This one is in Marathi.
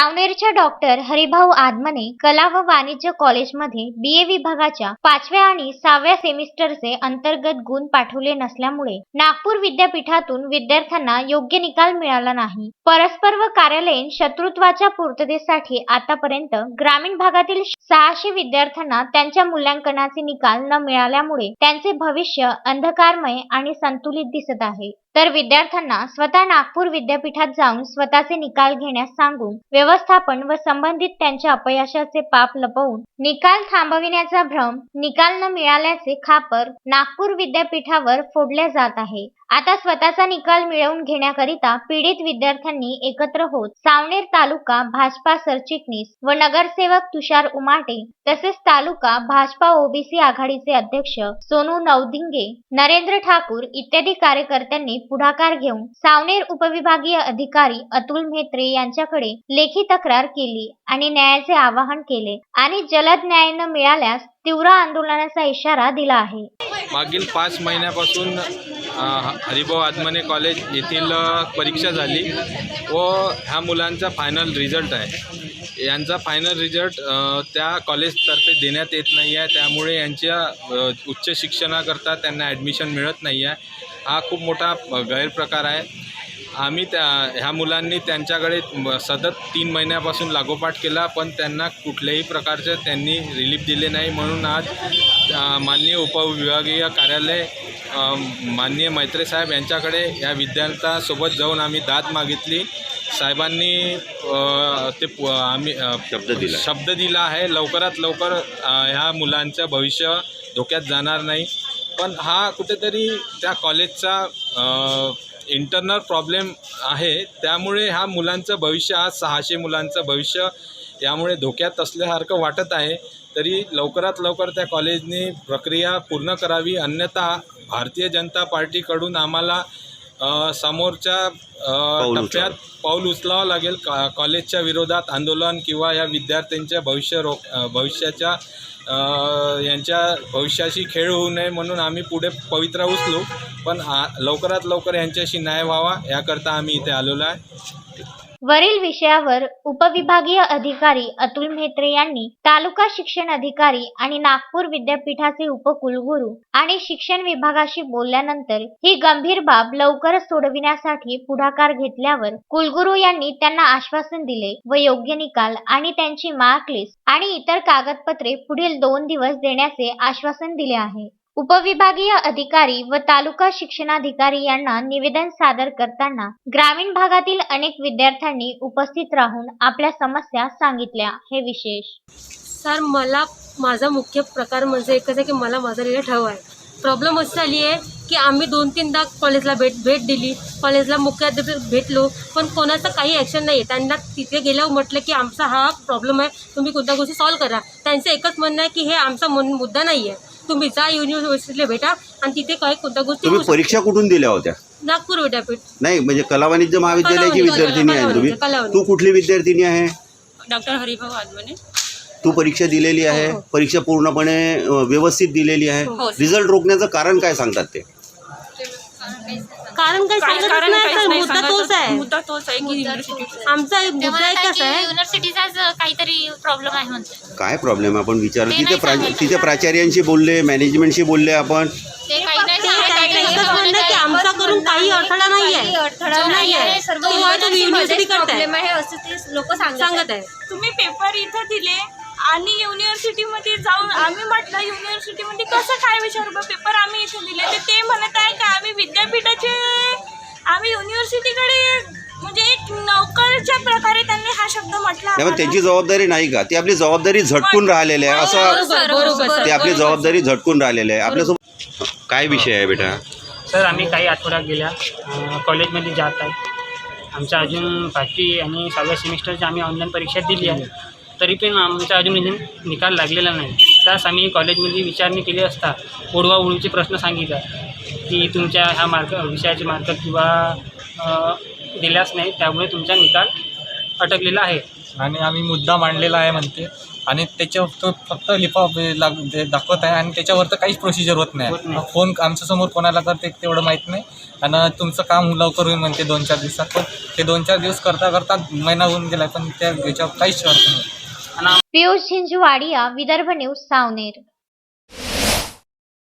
सावनेरच्या डॉक्टर हरिभाऊ आदमने कला व वाणिज्य कॉलेजमध्ये बी ए विभागाच्या पाचव्या आणि सहाव्या सेमिस्टरचे अंतर्गत गुण पाठवले नसल्यामुळे नागपूर विद्यापीठातून विद्यार्थ्यांना योग्य निकाल मिळाला नाही. परस्पर व कार्यालयीन शत्रुत्वाच्या पूर्ततेसाठी आतापर्यंत ग्रामीण भागातील सहाशे विद्यार्थ्यांना त्यांच्या मूल्यांकनाचे निकाल न मिळाल्यामुळे त्यांचे भविष्य अंधकारमय आणि संतुलित दिसत आहे. तर विद्यार्थ्यांना स्वतः नागपूर विद्यापीठात जाऊन स्वतःचे निकाल घेण्यास सांगून व्यवस्थापन व संबंधित त्यांच्या अपयशाचे पाप लपवून निकाल थांबविण्याचा भ्रम निकाल न मिळाल्याचे खापर नागपूर विद्यापीठावर फोडल्या जात आहे. आता स्वतःचा निकाल मिळवून घेण्याकरिता पीडित विद्यार्थ्यांनी एकत्र होत सावनेर तालुका भाजपा सरचिटणीस व नगरसेवक तुषार उमाटे तसेच तालुका भाजपा ओबीसी आघाडीचे अध्यक्ष सोनू नवदिंगे नरेंद्र ठाकूर इत्यादी कार्यकर्त्यांनी पुढाकार घेऊन सावनेर उपविभागीय अधिकारी अतुल म्हेत्रे यांच्याकडे लेखी तक्रार केली आणि न्यायाचे आवाहन केले आणि जलद न्याय न मिळाल्यास तीव्र आंदोलनाचा इशारा दिला आहे. मागील पाच महिन्यापासून हरिभाऊ आदमने कॉलेज येथील परीक्षा झाली व ह्या मुलांचा फायनल रिझल्ट आहे. यांचा फायनल रिझल्ट त्या कॉलेजतर्फे देण्यात येत नाही आहे. त्यामुळे यांच्या उच्च शिक्षणाकरता त्यांना ॲडमिशन मिळत नाही आहे. हा खूप मोठा गैरप्रकार आहे. आम्ही त्या ह्या मुलांनी त्यांच्याकडे सतत तीन महिन्यापासून लागोपाठ केला पण त्यांना कुठल्याही प्रकारचे त्यांनी रिलीफ दिले नाही. म्हणून आज माननीय उपविभागीय कार्यालय माननीय मैत्रे साहेब यांच्याकडे या विद्यार्थ्यासोबत जाऊन आम्ही दाद मागितली. साहेबांनी ते पु- आम्ही शब्द दिला. शब्द दिला आहे. लवकरात लवकर ह्या मुलांचं भविष्य धोक्यात जाणार नाही. पण हा कुठेतरी त्या कॉलेजचा इंटरनल प्रॉब्लेम आहे. त्यामुळे ह्या मुलांचं भविष्य आज सहाशे मुलांचं भविष्य यामुळे धोक्यात असल्यासारखं वाटत आहे. तरी लवकरात लवकर त्या कॉलेजने प्रक्रिया पूर्ण करावी. अन्यथा भारतीय जनता पार्टीकडून आम्हाला समोरच्या टप्प्यात पाऊल उचलावं लागेल. का कॉलेजच्या विरोधात आंदोलन किंवा या विद्यार्थ्यांच्या भविष्य रो अ, भविष्याच्या यांच्या भविष्याशी खेळ होऊ नये म्हणून आम्ही पुढे पवित्रा उचलू. पण लवकरात लवकर यांच्याशी न्याय व्हावा याकरता आम्ही इथे आलेलो आहे. वरील विषयावर उपविभागीय अधिकारी अतुल म्हेत्रे यांनी तालुका शिक्षण अधिकारी आणि नागपूर विद्यापीठाचे उपकुलगुरू आणि शिक्षण विभागाशी बोलल्यानंतर ही गंभीर बाब लवकरच सोडविण्यासाठी पुढाकार घेतल्यावर कुलगुरू यांनी त्यांना आश्वासन दिले व योग्य निकाल आणि त्यांची मार्क लिस्ट आणि इतर कागदपत्रे पुढील दोन दिवस देण्याचे आश्वासन दिले आहे. उपविभागीय अधिकारी व तालुका शिक्षणाधिकारी यांना निवेदन सादर करताना ग्रामीण भागातील अनेक विद्यार्थ्यांनी उपस्थित राहून आपल्या समस्या सांगितल्या. हे विशेष. सर मला माझा मुख्य प्रकार म्हणजे एकच आहे की मला माझा रिलेट हवा आहे. प्रॉब्लेम अशी झाली आहे की आम्ही दोन तीनदा कॉलेजला भेट भेट दिली. कॉलेजला मुख्याध्यापक भेटलो पण कोणाचं काही ॲक्शन नाही आहे त्यांना तिथे गेल्यावर म्हटलं की आमचा हा प्रॉब्लेम आहे. तुम्ही कोणत्या गोष्टी सॉल्व्ह करा. त्यांचं एकच म्हणणं आहे की हे आमचा मुद्दा नाही आहे तुम्ही जा युनिव्हर्सिटीला भेटा आणि तिथे काही कोणत्या गोष्टी तुम्ही होऊ शकतात. परीक्षा कुठून दिल्या होत्या? नागपूर विद्यापीठ. नाही म्हणजे कला वाणिज्य महाविद्यालयाची कला- विद्यार्थिनी आहे तुम्ही. कला- कला- तू कुठली विद्यार्थिनी आहे? डॉक्टर हरिभाऊ आदमने तू परीक्षा दिलेली आहे. हो, हो. परीक्षा पूर्णपणे अ, व्यवस्थित दिलेली आहे. हो. रिझल्ट रोखण्याचं कारण काय सांगतात ते? कारण काही सांगतच कारण नाही काहीच सर नाही मुद्दा सांगायचं. तोच आहे. मुद्दा तोच आहे की युनिव्हर्सिटी आमचा एक मुद्दा म्हणत आहे एकच की आहे. युनिव्हर्सिटीचाच काहीतरी प्रॉब्लेम आहे म्हणते काय प्रॉब्लेम आपण विचारलं ते तिथे नाही प्रा सांगायचं. तिथे प्राचार्यांशी बोलले मॅनेजमेंटशी बोलले आपण. ते काही नाही ते सांगत आहे. त्यांचं ते एकच म्हणणं आहे की आमचा करून काही अडथळा नाही आहे अडथळा नाही आहे. सर्व तो आता युनिव्हर्सिटी करताय प्रॉब्लेम आहे. असं ते लोक सांगत आहे तुम्ही पेपर इथं दिले आणि युनिव्हर्सिटीमध्ये जाऊन आम्ही म्हटलं युनिव्हर्सिटीमध्ये कसं काय विचार? पेपर आम्ही इथे दिले. तर ते म्हणत आहे का आम्ही विद्यापीठाचे आम्ही युनिव्हर्सिटीकडे म्हणजे एक नोकरच्या प्रकारे त्यांनी हा शब्द म्हटला नाही पण आम्हाला. त्यांची जबाबदारी नाही का? ती आपली जबाबदारी झटकून राहिलेली आहे. असं बरोबर बरोबर ते आपली जबाबदारी झटकून राहिलेली आहे. आपल्यासोबत काय विषय आहे बेटा? सर आम्ही काही आठवड्यात गेल्या अं, कॉलेजमध्ये जात आहे. आमच्या अजून पाचवी आणि सहाव्या सेमिस्टरची आम्ही ऑनलाईन परीक्षा दिली आहे. तरी पण आमचा अजून अजून निकाल लागलेला नाही. त्यास आम्ही कॉलेजमध्ये विचारणी केली असता उडवाउडवीचे प्रश्न सांगितले की तुमच्या ह्या मार्क विषयाचे मार्क किंवा अं, दिल्याच नाही त्यामुळे तुमचा निकाल अटकलेला आहे. आणि आम्ही मुद्दा मांडलेला आहे म्हणते. आणि त्याच्यावर तो फक्त लिफा लाग दाखवत आहे. आणि त्याच्यावर तर काहीच प्रोसिजर होत नाही. फोन आमच्यासमोर कोणाला करते तेवढं माहीत नाही. आणि तुमचं काम लवकर होईल म्हणते दोन चार दिवसात. पण ते दोन चार दिवस करता करता महिना होऊन गेला पण त्या याच्यावर काहीच अर्थ नाही. पियुष झिंझवाडिया विदर्भ न्यूज सावनेर.